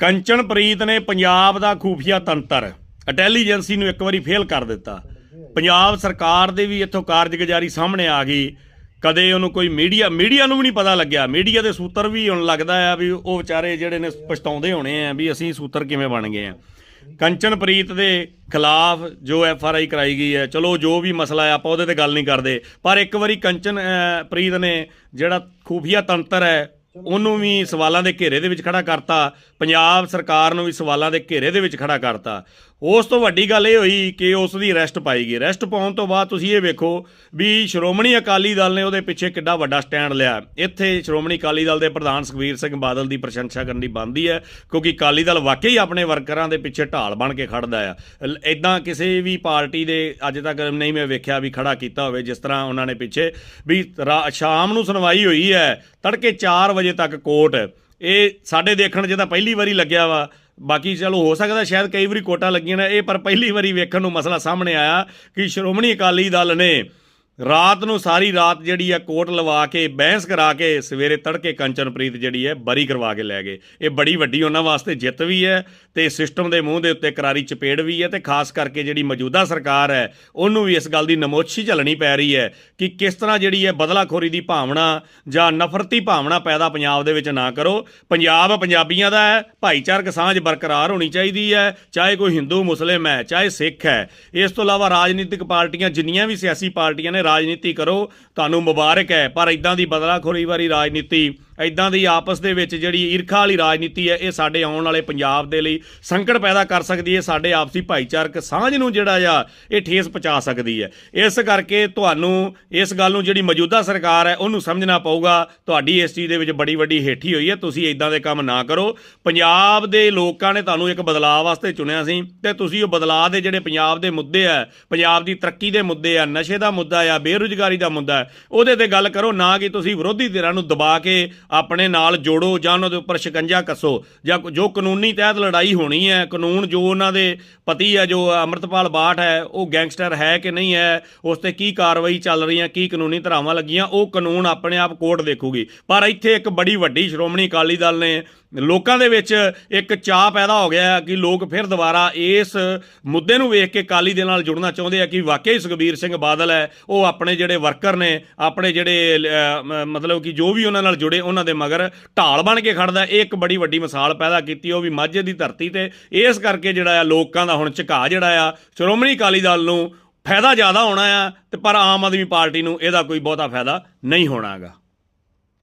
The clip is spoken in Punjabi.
ਕੰਚਨਪ੍ਰੀਤ ਨੇ ਪੰਜਾਬ ਦਾ ਖੂਫੀਆ ਤੰਤਰ, ਇੰਟੈਲੀਜੈਂਸੀ ਨੂੰ ਇੱਕ ਵਾਰੀ ਫੇਲ ਕਰ ਦਿੱਤਾ। ਪੰਜਾਬ ਸਰਕਾਰ ਦੇ ਵੀ ਇੱਥੋਂ ਕਾਰਜਗੁਜ਼ਾਰੀ ਸਾਹਮਣੇ ਆ ਗਈ। ਕਦੇ ਉਹਨੂੰ ਕੋਈ ਮੀਡੀਆ ਮੀਡੀਆ ਨੂੰ ਵੀ ਨਹੀਂ ਪਤਾ ਲੱਗਿਆ। ਮੀਡੀਆ ਦੇ ਸੂਤਰ ਵੀ ਹੁਣ ਲੱਗਦਾ ਆ ਵੀ ਉਹ ਵਿਚਾਰੇ ਜਿਹੜੇ ਨੇ ਪਛਤਾਉਂਦੇ ਹੋਣੇ ਆ ਵੀ ਅਸੀਂ ਸੂਤਰ ਕਿਵੇਂ ਬਣ ਗਏ ਆ। ਕੰਚਨਪ੍ਰੀਤ ਦੇ ਖਿਲਾਫ ਜੋ ਐਫ ਆਰ ਆਈ ਕਰਾਈ ਗਈ ਹੈ, ਚਲੋ ਜੋ ਵੀ ਮਸਲਾ ਹੈ ਆਪਾਂ ਉਹਦੇ ਤੇ ਗੱਲ ਨਹੀਂ ਕਰਦੇ। ਪਰ ਇੱਕ ਵਾਰੀ ਕੰਚਨ ਪ੍ਰੀਤ ਨੇ ਜਿਹੜਾ ਖੂਫੀਆ ਤੰਤਰ ਹੈ ਉਹਨੂੰ ਵੀ ਸਵਾਲਾਂ ਦੇ ਘੇਰੇ ਦੇ ਵਿੱਚ ਖੜਾ ਕਰਤਾ, ਪੰਜਾਬ ਸਰਕਾਰ ਨੂੰ ਵੀ ਸਵਾਲਾਂ ਦੇ ਘੇਰੇ ਦੇ ਵਿੱਚ ਖੜਾ ਕਰਤਾ। ਉਸ ਤੋਂ ਵੱਡੀ ਗੱਲ ਇਹ ਹੋਈ ਕਿ ਉਸ ਦੀ ਅਰੈਸਟ ਪਾਈ ਗਈ। ਅਰੈਸਟ ਪਾਉਣ ਤੋਂ ਬਾਅਦ ਤੁਸੀਂ ਇਹ ਵੇਖੋ ਵੀ ਸ਼੍ਰੋਮਣੀ ਅਕਾਲੀ ਦਲ ਨੇ ਉਹਦੇ ਪਿੱਛੇ ਕਿੱਡਾ ਵੱਡਾ ਸਟੈਂਡ ਲਿਆ। ਇੱਥੇ ਸ਼੍ਰੋਮਣੀ ਅਕਾਲੀ ਦਲ ਦੇ ਪ੍ਰਧਾਨ ਸੁਖਬੀਰ ਸਿੰਘ ਬਾਦਲ ਦੀ ਪ੍ਰਸ਼ੰਸਾ ਕਰਨੀ ਬਣਦੀ ਹੈ, ਕਿਉਂਕਿ ਅਕਾਲੀ ਦਲ ਵਾਕਈ ਆਪਣੇ ਵਰਕਰਾਂ ਦੇ ਪਿੱਛੇ ਢਾਲ ਬਣ ਕੇ ਖੜਦਾ ਆ। ਇਦਾਂ ਕਿਸੇ ਵੀ ਪਾਰਟੀ ਦੇ ਅੱਜ ਤੱਕ ਨਹੀਂ ਮੈਂ ਵੇਖਿਆ ਵੀ ਖੜਾ ਕੀਤਾ ਹੋਵੇ, ਜਿਸ ਤਰ੍ਹਾਂ ਉਹਨਾਂ ਨੇ ਪਿੱਛੇ ਵੀ ਰਾ- ਸ਼ਾਮ ਨੂੰ ਸੁਣਵਾਈ ਹੋਈ ਹੈ, ਤੜਕੇ 4 ਵਜੇ ਤੱਕ ਕੋਰਟ। ਇਹ ਸਾਡੇ ਦੇਖਣ 'ਚ ਤਾਂ ਪਹਿਲੀ ਵਾਰੀ ਲੱਗਿਆ ਵਾ। ਬਾਕੀ ਚਲੋ, ਹੋ ਸਕਦਾ ਸ਼ਾਇਦ ਕਈ ਵਾਰੀ ਕੋਟਾਂ ਲੱਗੀਆਂ ਨੇ, ਇਹ ਪਰ ਪਹਿਲੀ ਵਾਰੀ ਵੇਖਣ ਨੂੰ ਮਸਲਾ ਸਾਹਮਣੇ ਆਇਆ ਕਿ ਸ਼੍ਰੋਮਣੀ ਅਕਾਲੀ ਦਲ ਨੇ ਰਾਤ ਨੂੰ ਸਾਰੀ ਰਾਤ ਜਿਹੜੀ ਆ ਕੋਟ ਲਵਾ ਕੇ, ਬਹਿਸ ਕਰਾ ਕੇ ਸਵੇਰੇ ਤੜਕੇ ਕੰਚਨਪ੍ਰੀਤ ਜਿਹੜੀ ਹੈ ਬਰੀ ਕਰਵਾ ਕੇ ਲੈ ਗਏ। ਇਹ ਬੜੀ ਵੱਡੀ ਉਹਨਾਂ ਵਾਸਤੇ ਜਿੱਤ ਵੀ ਹੈ ਤੇ ਸਿਸਟਮ ਦੇ ਮੂੰਹ ਦੇ ਉੱਤੇ ਕਰਾਰੀ ਚਪੇੜ ਵੀ ਹੈ ਤੇ ਖਾਸ ਕਰਕੇ ਜਿਹੜੀ ਮੌਜੂਦਾ ਸਰਕਾਰ ਹੈ, ਉਹਨੂੰ ਵੀ ਇਸ ਗੱਲ ਦੀ ਨਮੋਸ਼ੀ ਝੱਲਣੀ ਪੈ ਰਹੀ ਹੈ ਕਿ ਕਿਸ ਤਰ੍ਹਾਂ ਜਿਹੜੀ ਹੈ ਬਦਲਾਖੋਰੀ ਦੀ ਭਾਵਨਾ ਜਾਂ ਨਫ਼ਰਤੀ ਭਾਵਨਾ ਪੈਦਾ ਪੰਜਾਬ ਦੇ ਵਿੱਚ ਨਾ ਕਰੋ। ਪੰਜਾਬ ਪੰਜਾਬੀਆਂ ਦਾ ਹੈ, ਭਾਈਚਾਰਕ ਸਾਂਝ ਬਰਕਰਾਰ ਹੋਣੀ ਚਾਹੀਦੀ ਹੈ, ਚਾਹੇ ਕੋਈ ਹਿੰਦੂ, ਮੁਸਲਿਮ ਹੈ, ਚਾਹੇ ਸਿੱਖ ਹੈ। ਇਸ ਤੋਂ ਇਲਾਵਾ ਰਾਜਨੀਤਿਕ ਪਾਰਟੀਆਂ ਜਿੰਨੀਆਂ ਵੀ ਸਿਆਸੀ ਪਾਰਟੀਆਂ ਨੇ ਰਾਜਨੀਤੀ ਕਰੋ ਤੁਹਾਨੂੰ ਮੁਬਾਰਕ ਹੈ ਪਰ ਇਦਾਂ ਦੀ ਬਦਲਾਖੋਰੀ ਵਾਲੀ ਰਾਜਨੀਤੀ ਇਦਾਂ ਦੀ ਆਪਸ ਦੇ ਵਿੱਚ ਜਿਹੜੀ ਈਰਖਾ ਵਾਲੀ ਰਾਜਨੀਤੀ ਹੈ, ਇਹ ਸਾਡੇ ਆਉਣ ਵਾਲੇ ਪੰਜਾਬ ਦੇ ਲਈ ਸੰਕਟ ਪੈਦਾ ਕਰ ਸਕਦੀ ਹੈ, ਸਾਡੇ ਆਪਸੀ ਭਾਈਚਾਰਕ ਸਾਂਝ ਨੂੰ ਜਿਹੜਾ ਆ, ਇਹ ਠੇਸ ਪਹੁੰਚਾ ਸਕਦੀ ਹੈ। ਇਸ ਕਰਕੇ ਤੁਹਾਨੂੰ ਇਸ ਗੱਲ ਨੂੰ ਜਿਹੜੀ ਮੌਜੂਦਾ ਸਰਕਾਰ ਹੈ, ਉਹਨੂੰ ਸਮਝਣਾ ਪਊਗਾ, ਤੁਹਾਡੀ ਇਸ ਚੀਜ਼ ਦੇ ਵਿੱਚ ਬੜੀ ਵੱਡੀ ਹੇਠੀ ਹੋਈ ਹੈ, ਤੁਸੀਂ ਇਦਾਂ ਦੇ ਕੰਮ ਨਾ ਕਰੋ। ਪੰਜਾਬ ਦੇ ਲੋਕਾਂ ਨੇ ਤੁਹਾਨੂੰ ਇੱਕ ਬਦਲਾਅ ਵਾਸਤੇ ਚੁਣਿਆ ਸੀ ਤੇ ਤੁਸੀਂ ਉਹ ਬਦਲਾਅ ਦੇ ਜਿਹੜੇ ਪੰਜਾਬ ਦੇ ਮੁੱਦੇ ਆ, ਪੰਜਾਬ ਦੀ ਤਰੱਕੀ ਦੇ ਮੁੱਦੇ ਆ, ਨਸ਼ੇ ਦਾ ਮੁੱਦਾ ਆ, ਬੇਰੁਜ਼ਗਾਰੀ ਦਾ ਮੁੱਦਾ ਉਹਦੇ ਤੇ ਗੱਲ ਕਰੋ, ਨਾ ਕਿ ਤੁਸੀਂ ਵਿਰੋਧੀ ਧਿਰਾਂ ਨੂੰ ਦਬਾ ਕੇ ਆਪਣੇ ਨਾਲ ਜੋੜੋ ਜਾਂ ਉਹਨਾਂ ਦੇ ਉੱਪਰ ਸ਼ਿਕੰਜਾ ਕੱਸੋ ਜਾਂ ਜੋ ਕਾਨੂੰਨੀ ਤਹਿਤ ਲੜਾਈ ਹੋਣੀ ਹੈ, ਕਾਨੂੰਨ ਜੋ ਉਹਨਾਂ ਦੇ ਪਤੀ ਹੈ, ਜੋ ਅਮਰਤਪਾਲ ਬਾਠ ਹੈ, ਉਹ ਗੈਂਗਸਟਰ ਹੈ ਕਿ ਨਹੀਂ ਹੈ, ਉਸ ਤੇ ਕੀ ਕਾਰਵਾਈ ਚੱਲ ਰਹੀ ਹੈ, ਕੀ ਕਾਨੂੰਨੀ ਧਰਾਵਾਂ ਲੱਗੀਆਂ, ਉਹ ਕਾਨੂੰਨ ਆਪਣੇ ਆਪ ਕੋਰਟ ਦੇਖੂਗੀ। ਪਰ ਇੱਥੇ ਇੱਕ ਬੜੀ ਵੱਡੀ ਸ਼੍ਰੋਮਣੀ ਅਕਾਲੀ ਦਲ ਨੇ ਲੋਕਾਂ ਦੇ ਵਿੱਚ ਇੱਕ ਚਾਹ ਪੈਦਾ ਹੋ ਗਿਆ ਹੈ ਕਿ ਲੋਕ ਫਿਰ ਦੁਬਾਰਾ ਇਸ ਮੁੱਦੇ ਨੂੰ ਵੇਖ ਕੇ ਅਕਾਲੀ ਦੇ ਨਾਲ ਜੁੜਨਾ ਚਾਹੁੰਦੇ ਆ ਕਿ ਵਾਕਈ ਸੁਖਬੀਰ ਸਿੰਘ ਬਾਦਲ ਹੈ, ਉਹ ਆਪਣੇ ਜਿਹੜੇ ਵਰਕਰ ਨੇ, ਆਪਣੇ ਜਿਹੜੇ ਮਤਲਬ ਕਿ ਜੋ ਵੀ ਉਹਨਾਂ ਨਾਲ ਜੁੜੇ ਉਹਨਾਂ ਦੇ ਮਗਰ ਢਾਲ ਬਣ ਕੇ ਖੜਦਾ ਇਹ ਇੱਕ ਬੜੀ ਵੱਡੀ ਮਿਸਾਲ ਪੈਦਾ ਕੀਤੀ ਉਹ ਵੀ ਮਾਝੇ ਦੀ ਧਰਤੀ ਤੇ। ਇਸ ਕਰਕੇ ਜਿਹੜਾ ਆ ਲੋਕਾਂ ਦਾ ਹੁਣ ਝੁਕਾਅ ਜਿਹੜਾ ਆ, ਸ਼੍ਰੋਮਣੀ ਅਕਾਲੀ ਦਲ ਨੂੰ ਫਾਇਦਾ ਜ਼ਿਆਦਾ ਹੋਣਾ ਆ ਤੇ ਪਰ ਆਮ ਆਦਮੀ ਪਾਰਟੀ ਨੂੰ ਇਹਦਾ ਕੋਈ ਬਹੁਤਾ ਫਾਇਦਾ ਨਹੀਂ ਹੋਣਾਗਾ।